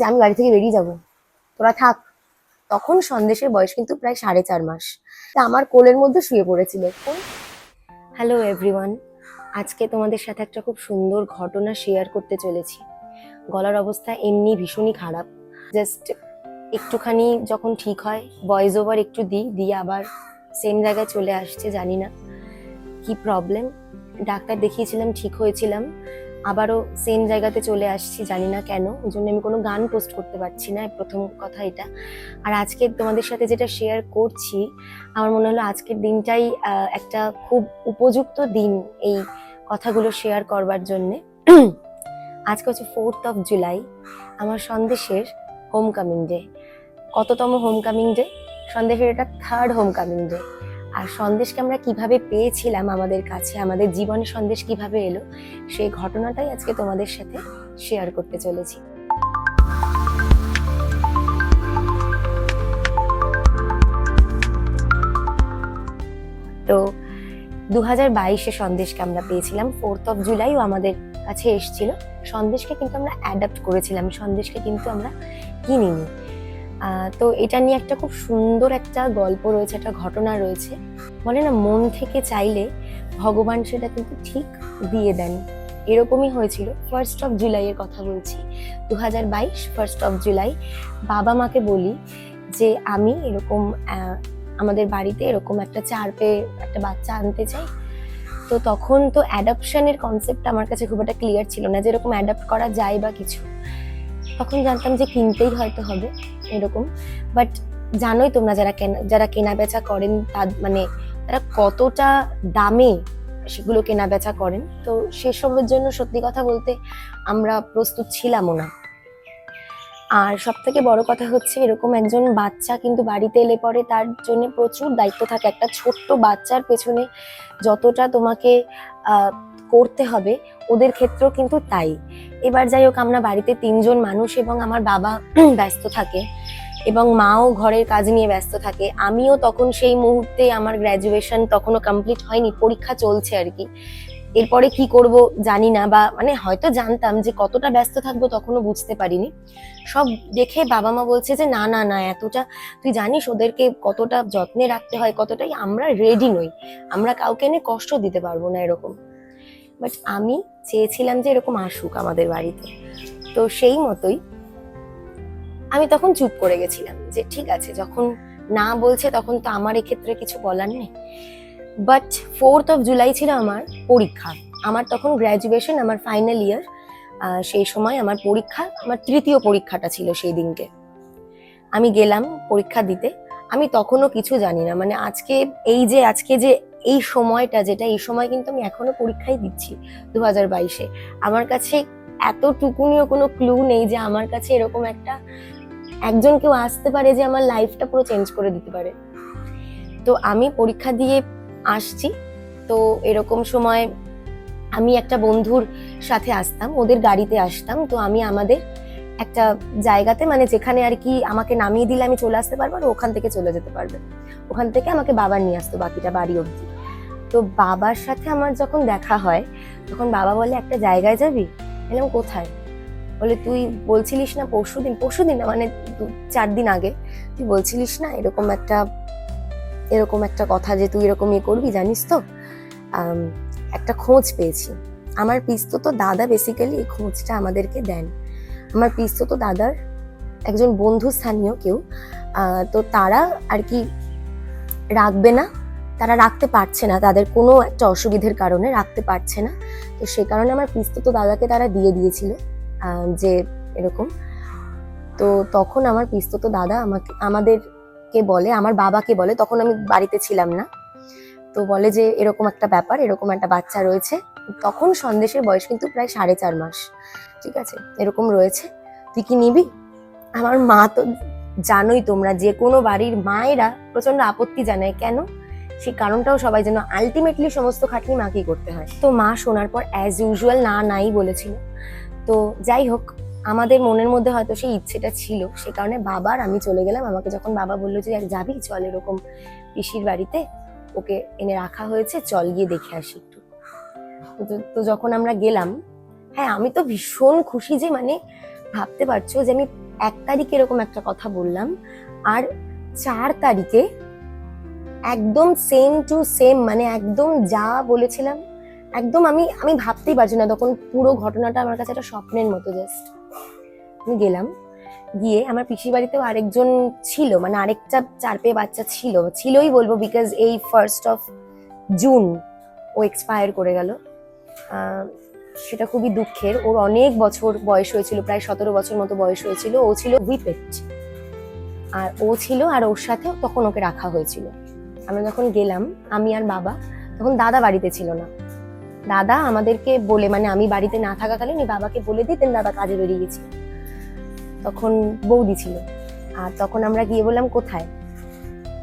যে আমি বাড়ি থেকে বেরিয়ে যাব। তোরা থাক। তখন সন্দেশের বয়স কিন্তু প্রায় সাড়ে চার মাস। তা আমার কোলের মধ্যে শুয়ে পড়েছিল। হ্যালো এভরিওয়ান আজকে তোমাদের সাথে একটা খুব সুন্দর ঘটনা শেয়ার করতে চলেছি। গলার অবস্থা এমনি ভীষণই খারাপ। জাস্ট একটুখানি যখন ঠিক হয় ভয়েস ওভার একটু দিই, দিয়ে আবার সেম জায়গায় চলে আসছে, জানি না। কি প্রবলেম ডাক্তার দেখিয়েছিলাম, ঠিক হয়েছিলাম। আবারও সেম জায়গাতে চলে আসছি, জানি না কেন। ওই জন্য আমি কোনো গান পোস্ট করতে পারছি না প্রথম কথা এটা। আর আজকে তোমাদের সাথে যেটা শেয়ার করছি, আমার মনে হলো আজকের দিনটাই একটা খুব উপযুক্ত দিন এই কথাগুলো শেয়ার করবার জন্যে। আজকে হচ্ছে ফোর্থ অফ জুলাই আমার সন্দেশের হোম কামিং ডে কততম হোম কামিং ডে সন্দেশের এটা থার্ড হোম কামিং ডে আর সন্দেশকে আমরা কীভাবে পেয়েছিলাম আমাদের কাছে, আমাদের জীবনে সন্দেশ কীভাবে এলো, সেই ঘটনাটাই আজকে তোমাদের সাথে শেয়ার করতে চলেছি। তো দু হাজার বাইশে সন্দেশকে আমরা পেয়েছিলাম ফোর্থ অফ জুলাইও আমাদের কাছে এসেছিল। সন্দেশকে কিন্তু আমরা অ্যাডাপ্ট করেছিলাম, সন্দেশকে কিন্তু আমরা কিনিনি। তো এটা নিয়ে একটা খুব সুন্দর একটা গল্প রয়েছে, একটা ঘটনা রয়েছে। বলে না, মন থেকে চাইলে ভগবান সেটা কিন্তু ঠিক দিয়ে দেন। এরকমই হয়েছিল। ফার্স্ট অফ জুলাইয়ের কথা বলছি। দু হাজার বাইশ ফার্স্ট অফ জুলাই বাবা মাকে বলি যে, আমি এরকম আমাদের বাড়িতে এরকম একটা চার পেয়ে একটা বাচ্চা আনতে চাই। তো তখন তো অ্যাডাপশনের কনসেপ্ট আমার কাছে খুব একটা ক্লিয়ার ছিল না, যে এরকম অ্যাডাপ্ট করা যায় বা কিছু। তখন জানতাম যে কিনতেই হয়তো হবে। এরকম। বাট জানোই তোমরা যারা যারা কেনা বেচা করেন তার মানে তারা কতটা দামে সেগুলো কেনা বেচা করেন। তো সেসবের জন্য সত্যি কথা বলতে আমরা প্রস্তুত ছিলামও না। আর সব থেকে বড় কথা হচ্ছে, এরকম একজন বাচ্চা কিন্তু বাড়িতে এলে পরে তার জন্য প্রচুর দায়িত্ব থাকে। একটা ছোট্ট বাচ্চার পেছনে যতটা তোমাকে করতে হবে, ওদের ক্ষেত্রেও কিন্তু তাই। এবার যাই হোক, আমরা বাড়িতে তিনজন মানুষ এবং আমার বাবা ব্যস্ত থাকে। এবং মাও ঘরের কাজ নিয়ে ব্যস্ত থাকে। আমিও তখন সেই মুহূর্তে আমার গ্র্যাজুয়েশন তখনও কমপ্লিট হয়নি, পরীক্ষা চলছে আর কি। এরপরে কি করব জানি না বা মানে হয়তো জানতাম যে কতটা ব্যস্ত থাকব তখনও বুঝতে পারিনি। সব দেখে বাবা মা বলছে যে, না না না, এতটা, তুই জানিস ওদেরকে কতটা যত্নে রাখতে হয়, কতটাই আমরা রেডি নই। আমরা কাউকে এনে কষ্ট দিতে পারব না এরকম। বাট আমি চেয়েছিলাম যে এরকম আসুক আমাদের বাড়িতে। তো সেই মতোই আমি তখন চুপ করে গেছিলাম যে ঠিক আছে, যখন না বলছে তখন তো আমার এক্ষেত্রে কিছু বলার নেই। বাট ফোর্থ অফ জুলাই ছিল আমার পরীক্ষা। আমার তখন গ্র্যাজুয়েশন আমার ফাইনাল ইয়ার সেই সময় আমার পরীক্ষা, আমার তৃতীয় পরীক্ষাটা ছিল সেই দিনকে। আমি গেলাম পরীক্ষা দিতে। আমি তখনও কিছু জানি না। মানে আজকে এই যে, আজকে যে এই সময়টা যেটা, এই সময় কিন্তু আমি এখনও পরীক্ষাই দিচ্ছি দু হাজার বাইশে। আমার কাছে এতটুকুনিও কোনো ক্লু নেই যে আমার কাছে এরকম একটা একজন কেউ আসতে পারে যে আমার লাইফটা পুরো চেঞ্জ করে দিতে পারে। তো আমি পরীক্ষা দিয়ে আসছি। তো এরকম সময় আমি একটা বন্ধুর সাথে আসতাম, ওদের গাড়িতে আসতাম। তো আমি আমাদের একটা জায়গাতে মানে যেখানে আর কি আমাকে নামিয়ে দিলে আমি চলে আসতে পারব আর ওখান থেকে চলে যেতে পারবে। ওখান থেকে আমাকে বাবা নিয়ে আসতো বাকিটা বাড়ি অবধি। তো বাবার সাথে আমার যখন দেখা হয়, তখন বাবা বলে, একটা জায়গায় যাবি? এলাম কোথায়? বলে, তুই বলছিলিস না পরশু দিন পরশু দিন না মানে চার দিন আগে। তুই বলছিলিস না এরকম একটা এরকম একটা কথা যে তুই এরকম ইয়ে করবি, জানিস তো? একটা খোঁজ পেয়েছি। আমার পিস্তো তো দাদা বেসিক্যালি এই খোঁজটা আমাদেরকে দেন। আমার পিস্তো তো দাদার একজন বন্ধু স্থানীয় কেউ। তো তারা আর কি রাখবে না, তারা রাখতে পারছে না, তাদের কোনো একটা অসুবিধের কারণে রাখতে পারছে না। তো সে কারণে আমার পিস্তো তো দাদাকে তারা দিয়ে দিয়েছিল। যে এরকম। তো তখন আমার পিস্তো তো দাদা আমাকে, আমাদেরকে বলে, আমার বাবাকে বলে, তখন আমি বাড়িতে ছিলাম না। তো বলে যে, এরকম একটা ব্যাপার, এরকম একটা বাচ্চা রয়েছে। তখন সন্দেশের বয়স কিন্তু প্রায় সাড়ে চার মাস। ঠিক আছে? এরকম রয়েছে। তুই কি নিবি? আমার মা তো জানোই তোমরা, যে কোনো বাড়ির মায়েরা প্রচণ্ড আপত্তি জানায়। কেন? সেই কারণটাও সবাই যেন আলটিমেটলি সমস্ত খাটনি মাকেই করতে হয়। তো মা শোনার পর অ্যাজ ইউজুয়াল না, নাই বলেছিল। তো যাই হোক, আমাদের মনের মধ্যে হয়তো সেই ইচ্ছেটা ছিল। সে কারণে বাবার আমি চলে গেলাম। আমাকে যখন বাবা বলল যে যাবি? চল এরকম পিসির বাড়িতে। ওকে এনে রাখা হয়েছে। চল গিয়ে দেখে আসি একটু। তো- যখন আমরা গেলাম হ্যাঁ আমি তো ভীষণ খুশি যে মানে ভাবতে পারছ যে, আমি এক তারিখে এরকম একটা কথা বললাম। আর চার তারিখে একদম সেম টু সেম মানে একদম যা বলেছিলাম একদম আমি আমি ভাবতেই পারছি না তখন পুরো ঘটনাটা আমার কাছে একটা স্বপ্নের মতো জাস্ট আমি গেলাম, গিয়ে আমার পিসির বাড়িতেও আরেকজন ছিল মানে আরেকটা চার পেয়ে বাচ্চা ছিল, ছিলই বলব বিকজ এই ফার্স্ট অফ জুন ও এক্সপায়ার করে গেল। সেটা খুবই দুঃখের, ওর অনেক বছর বয়স হয়েছিল, প্রায় সতেরো বছর মতো বয়স হয়েছিল, ও ছিল উইপেট আর ও ছিল আর ওর সাথে তখন ওকে রাখা হয়েছিল। আমরা যখন গেলাম, আমি আর বাবা, তখন দাদা বাড়িতে ছিল না। দাদা, আমাদেরকে বলে মানে আমি বাড়িতে না থাকাকালীন বাবাকে বলে দিতেন, দাদা কাজে বেরিয়ে গেছিল। তখন বৌদি ছিল। আর তখন আমরা গিয়ে বললাম, কোথায়?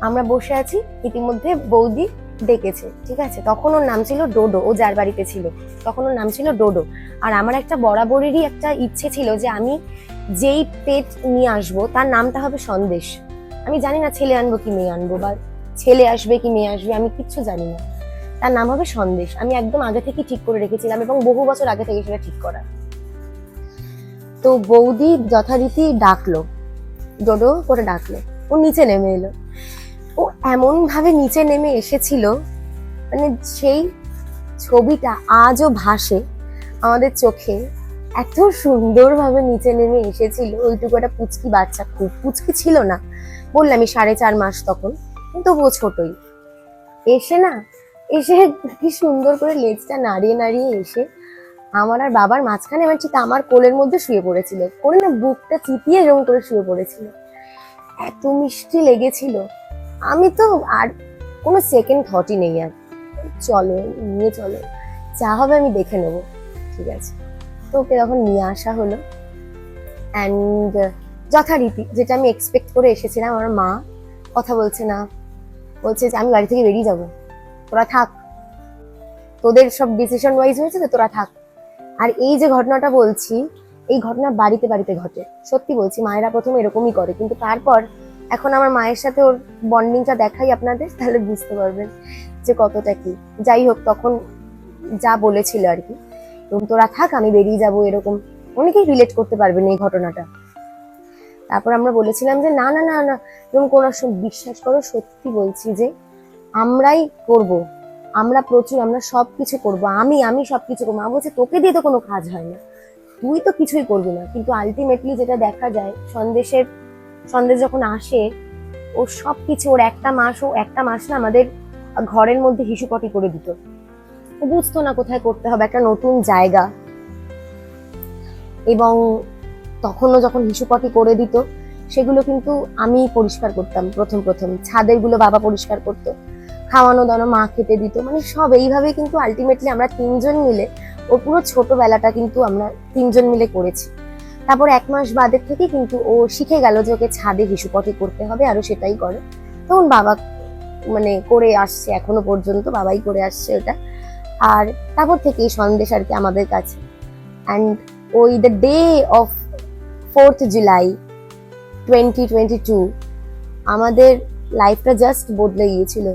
আমরা বসে আছি, ইতিমধ্যে বৌদি ডেকেছে, ঠিক আছে? তখন ওর নাম ছিল ডোডো, ও যার বাড়িতে ছিল। তখন ওর নাম ছিল ডোডো। আর আমার একটা বরাবরেরই একটা ইচ্ছে ছিল যে আমি যেই পেট নিয়ে আসব, তার নামটা হবে সন্দেশ। আমি জানি না ছেলে আনব কি মেয়ে আনব, বা ছেলে আসবে কি মেয়ে আসবে, আমি কিচ্ছু জানি না। তার নাম হবে সন্দেশ। আমি একদম আগে থেকে ঠিক করে রেখেছিলাম এবং বহু বছর আগে থেকে সেটা ঠিক করা। তো বৌদি যথারীতি ডাকলো। ডোডো করে ডাকলো। ও নিচে নেমে এলো। ও এমন ভাবে নিচে নেমে এসেছিল মানে সেই ছবিটা আজও ভাসে। আমাদের চোখে এত সুন্দরভাবে নিচে নেমে এসেছিল। ওইটুকু একটা পুচকি বাচ্চা খুব, পুচকি ছিল না। বললামই সাড়ে চার মাস তখন। কিন্তু ও ছোটই। এসে না এসে কি সুন্দর করে লেজটা নাড়িয়ে নাড়িয়ে এসে আমার আর বাবার মাঝখানে আমার ঠিক আমার কোলের মধ্যে শুয়ে পড়েছিল। করে না বুকটা চিপিয়ে এরকম করে শুয়ে পড়েছিল। এত মিষ্টি লেগেছিল। আমি তো আর কোনো সেকেন্ড থটই নেই আর। চলো, নিয়ে চলো। যা হবে আমি দেখে নেব। ঠিক আছে। তো ওকে তখন নিয়ে আসা হলো। অ্যান্ড যথারীতি যেটা আমি এক্সপেক্ট করে এসেছিলাম, আমার মা কথা বলছে না। বলছে যে আমি বাড়ি থেকে বেরিয়ে যাব। তোরা থাক। তোদের সব ডিসিশন ওয়াইজ হয়েছে তো তোরা থাক। আর এই যে ঘটনাটা বলছি, এই ঘটনা বাড়িতে বাড়িতে ঘটে। সত্যি বলছি, মায়েরা প্রথম এরকমই করে, কিন্তু তারপর এখন আমার মায়ের সাথে ওর বন্ডিংটা দেখাই আপনাদের, তাহলে বুঝতে পারবেন যে কতটা কি। যাই হোক, তখন যা বলেছিল আর কি, এবং তোরা থাক, আমি বেরিয়ে যাব, এরকম। অনেকেই রিলেট করতে পারবেন এই ঘটনাটা। তারপর আমরা বলেছিলাম যে, না না না না এরকম কোনো বিশ্বাস করো, সত্যি বলছি যে আমরাই করব। আমরা প্রচুর, আমরা সব কিছু করব। আমি আমি সব কিছু করব। মা বলছে, তোকে দিয়ে তো কোনো কাজ হয় না। তুই তো কিছুই করবি না। কিন্তু আলটিমেটলি যেটা দেখা যায়, সন্দেশের, সন্দেশ যখন আসে, ও সব কিছু ওর একটা মাস, ও একটা মাস না আমাদের ঘরের মধ্যে হিসুপটি করে দিত। ও বুঝতো না কোথায় করতে হবে, একটা নতুন জায়গা। এবং তখনও যখন হিসুপটি করে দিত, সেগুলো কিন্তু আমি পরিষ্কার করতাম প্রথম প্রথম। ছাদেরগুলো বাবা পরিষ্কার করতো। খাওয়ানো, দাওয়ানো, মা খেতে দিত। মানে সব এইভাবে কিন্তু আলটিমেটলি আমরা তিনজন মিলে ওর পুরো ছোটবেলাটা কিন্তু আমরা তিনজন মিলে করেছি। তারপর এক মাস বাদের থেকে কিন্তু ও শিখে গেল যে ওকে ছাদে হিসুপটি করতে হবে, আরও সেটাই করে। তখন বাবা মানে করে আসছে, এখনও পর্যন্ত বাবাই করে আসছে ওটা। আর তারপর থেকে এই সন্দেশ আর কি আমাদের কাছে। অ্যান্ড ওই the day of fourth July twenty twenty two আমাদের লাইফটা জাস্ট বদলে গিয়েছিল।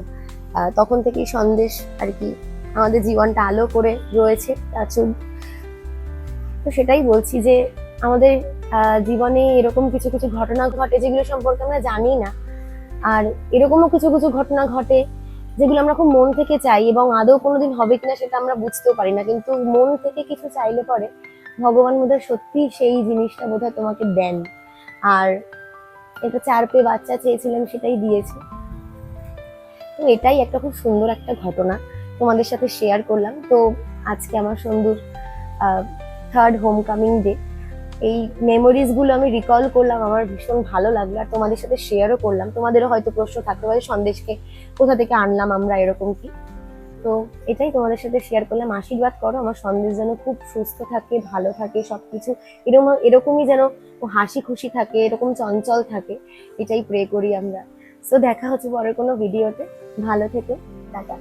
তখন থেকেই সন্দেশ আর কি আমাদের জীবনটা আলো করে রয়েছে তাছুন তো সেটাই বলছি যে আমাদের জীবনে এরকম কিছু কিছু ঘটনা ঘটে যেগুলো সম্পর্কে আমরা জানি না। আর এরকমও কিছু কিছু ঘটনা ঘটে যেগুলো আমরা খুব মন থেকে চাই এবং আদৌ কোনোদিন হবে কিনা সেটা আমরা বুঝতেও পারি না। কিন্তু মন থেকে কিছু চাইলে পরে ভগবান বোধহয় সত্যি সেই জিনিসটা বোধহয় তোমাকে দেন। আর এটা চার পেয়ে বাচ্চা চেয়েছিলেন সেটাই দিয়েছে। তো এটাই একটা খুব সুন্দর একটা ঘটনা তোমাদের সাথে শেয়ার করলাম। তো আজকে আমার সুন্দর থার্ড হোম কামিং ডে এই মেমোরিজগুলো আমি রিকল করলাম, আমার ভীষণ ভালো লাগল। আর তোমাদের সাথে শেয়ারও করলাম। তোমাদেরও হয়তো প্রশ্ন থাকতে পারে, সন্দেশকে কোথা থেকে আনলাম আমরা, এরকম কি? তো এটাই তোমাদের সাথে শেয়ার করলাম। আশীর্বাদ করো, আমার সন্দেশ যেন খুব সুস্থ থাকে, ভালো থাকে, সবকিছু এরকম এরকমই যেন হাসি খুশি থাকে, এরকম চঞ্চল থাকে, এটাই প্রে করি আমরা। সো দেখা হচ্ছে পরের কোনো ভিডিওতে ভালো থেকে টাটা।